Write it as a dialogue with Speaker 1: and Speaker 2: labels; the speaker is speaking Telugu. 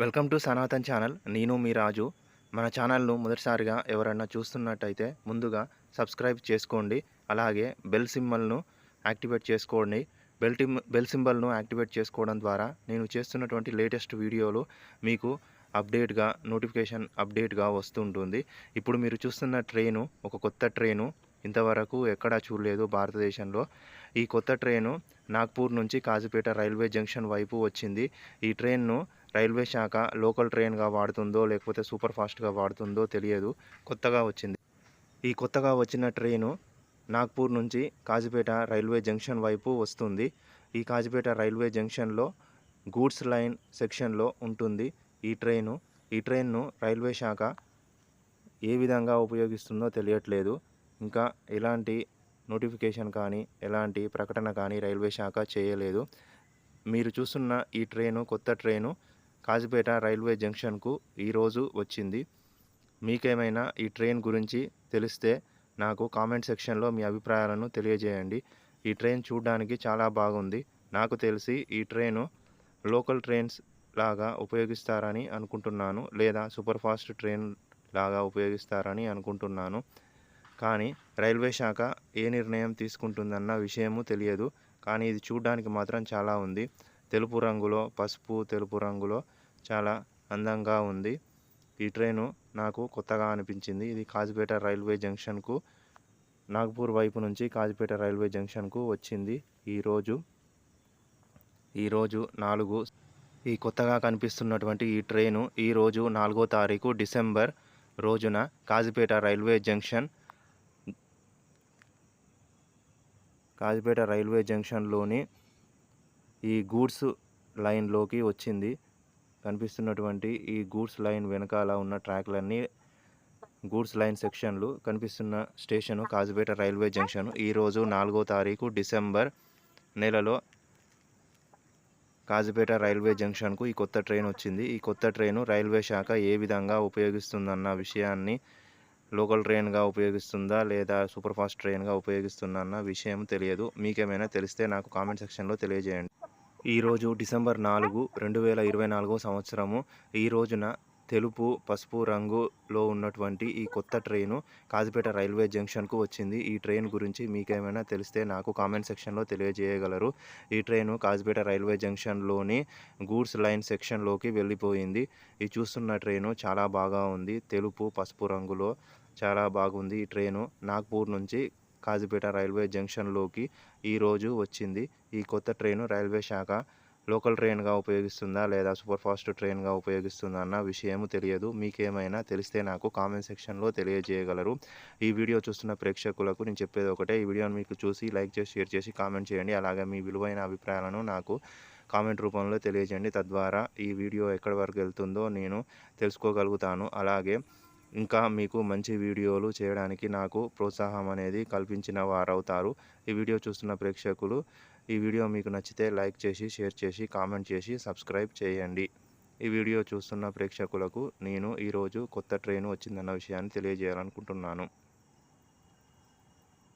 Speaker 1: Welcome to Sanatan channel. నేను మీ రాజు. మన ఛానల్ను మొదటిసారిగా ఎవరైనా చూస్తున్నట్టయితే ముందుగా సబ్స్క్రైబ్ చేసుకోండి. అలాగే బెల్ సింబల్ను యాక్టివేట్ చేసుకోండి. బెల్ టిమ్ బెల్ సింబల్ను యాక్టివేట్ చేసుకోవడం ద్వారా నేను చేస్తున్నటువంటి లేటెస్ట్ వీడియోలు మీకు అప్డేట్గా నోటిఫికేషన్ అప్డేట్గా వస్తుంటుంది. ఇప్పుడు మీరు చూస్తున్న ట్రైను ఒక కొత్త ట్రైను ఇంతవరకు ఎక్కడా చూడలేదు భారతదేశంలో. ఈ కొత్త ట్రైను నాగ్పూర్ నుంచి కాజీపేట రైల్వే జంక్షన్ వైపు వచ్చింది. ఈ ట్రైన్ను రైల్వే శాఖ లోకల్ ట్రైన్గా వాడుతుందో లేకపోతే సూపర్ ఫాస్ట్గా వాడుతుందో తెలియదు. కొత్తగా వచ్చింది. ఈ కొత్తగా వచ్చిన ట్రైను నాగ్పూర్ నుంచి కాజీపేట రైల్వే జంక్షన్ వైపు వస్తుంది. ఈ కాజీపేట రైల్వే జంక్షన్లో గూడ్స్ లైన్ సెక్షన్లో ఉంటుంది ఈ ట్రైను. ఈ ట్రైన్ను రైల్వే శాఖ ఏ విధంగా ఉపయోగిస్తుందో తెలియట్లేదు. ఇంకా ఎలాంటి నోటిఫికేషన్ కానీ ఎలాంటి ప్రకటన కానీ రైల్వే శాఖ చేయలేదు. మీరు చూస్తున్న ఈ ట్రైను కొత్త ట్రైను కాజీపేట రైల్వే జంక్షన్కు ఈరోజు వచ్చింది. మీకేమైనా ఈ ట్రైన్ గురించి తెలిస్తే నాకు కామెంట్ సెక్షన్లో మీ అభిప్రాయాలను తెలియజేయండి. ఈ ట్రైన్ చూడడానికి చాలా బాగుంది. నాకు తెలిసి ఈ ట్రైను లోకల్ ట్రైన్స్ లాగా ఉపయోగిస్తారని అనుకుంటున్నాను లేదా సూపర్ ఫాస్ట్ ట్రైన్ లాగా ఉపయోగిస్తారని అనుకుంటున్నాను. కానీ రైల్వే శాఖ ఏ నిర్ణయం తీసుకుంటుందన్న విషయము తెలియదు. కానీ ఇది చూడడానికి మాత్రం చాలా ఉంది. తెలుపు రంగులో పసుపు తెలుపు రంగులో చాలా అందంగా ఉంది. ఈ ట్రైను నాకు కొత్తగా అనిపించింది. ఇది కాజిపేట రైల్వే జంక్షన్కు నాగ్పూర్ వైపు నుంచి కాజిపేట రైల్వే జంక్షన్కు వచ్చింది. ఈరోజు ఈరోజు నాలుగు ఈ కొత్తగా కనిపిస్తున్నటువంటి ఈ ట్రైను ఈరోజు నాలుగో తారీఖు డిసెంబర్ రోజున Kazipet railway junction Kazipet railway జంక్షన్లోని ఈ గూడ్స్ లైన్లోకి వచ్చింది. కనిపిస్తున్నటువంటి ఈ గూడ్స్ లైన్ వెనకాల ఉన్న ట్రాక్లన్నీ గూడ్స్ లైన్ సెక్షన్లు కనిపిస్తున్న స్టేషను కాజుపేట రైల్వే జంక్షన్. ఈరోజు నాలుగో తారీఖు డిసెంబర్ నెలలో కాజుపేట రైల్వే జంక్షన్కు ఈ కొత్త ట్రైన్ వచ్చింది. ఈ కొత్త ట్రైను రైల్వే శాఖ ఏ విధంగా ఉపయోగిస్తుందన్న విషయాన్ని లోకల్ ట్రైన్గా ఉపయోగిస్తుందా లేదా సూపర్ ఫాస్ట్ ట్రైన్గా ఉపయోగిస్తుందన్న విషయం తెలియదు. మీకేమైనా తెలిస్తే నాకు కామెంట్ సెక్షన్లో తెలియజేయండి. ఈరోజు డిసెంబర్ నాలుగు రెండు వేల ఇరవై నాలుగో సంవత్సరము. ఈ రోజున తెలుపు పసుపు రంగులో ఉన్నటువంటి ఈ కొత్త ట్రైను కాజిపేట రైల్వే జంక్షన్కు వచ్చింది. ఈ ట్రైన్ గురించి మీకేమైనా తెలిస్తే నాకు కామెంట్ సెక్షన్లో తెలియజేయగలరు. ఈ ట్రైను కాజిపేట రైల్వే జంక్షన్లోని గూడ్స్ లైన్ సెక్షన్లోకి వెళ్ళిపోయింది. ఈ చూస్తున్న ట్రైను చాలా బాగా ఉంది. తెలుపు పసుపు రంగులో చాలా బాగుంది ఈ ట్రైను. నాగ్పూర్ నుంచి కాజీపేట రైల్వే జంక్షన్లోకి ఈరోజు వచ్చింది. ఈ కొత్త ట్రైను రైల్వే శాఖ లోకల్ ట్రైన్గా ఉపయోగిస్తుందా లేదా సూపర్ ఫాస్ట్ ట్రైన్గా ఉపయోగిస్తుందా అన్న విషయం తెలియదు. మీకేమైనా తెలిస్తే నాకు కామెంట్ సెక్షన్లో తెలియజేయగలరు. ఈ వీడియో చూస్తున్న ప్రేక్షకులకు నేను చెప్పేది ఒకటే ఈ వీడియోని మీకు చూసి లైక్ చేసి షేర్ చేసి కామెంట్ చేయండి. అలాగే మీ విలువైన అభిప్రాయాలను నాకు కామెంట్ రూపంలో తెలియజేయండి. తద్వారా ఈ వీడియో ఎక్కడి వరకు వెళ్తుందో నేను తెలుసుకోగలుగుతాను. అలాగే ఇంకా మీకు మంచి వీడియోలు చేయడానికి నాకు ప్రోత్సాహం అనేది కల్పించిన వారవుతారు. ఈ వీడియో చూస్తున్న ప్రేక్షకులు ఈ వీడియో మీకు నచ్చితే లైక్ చేసి షేర్ చేసి కామెంట్ చేసి సబ్స్క్రైబ్ చేయండి. ఈ వీడియో చూస్తున్న ప్రేక్షకులకు నేను ఈరోజు కొత్త ట్రైన్ వచ్చిందన్న విషయాన్ని తెలియజేయాలనుకుంటున్నాను.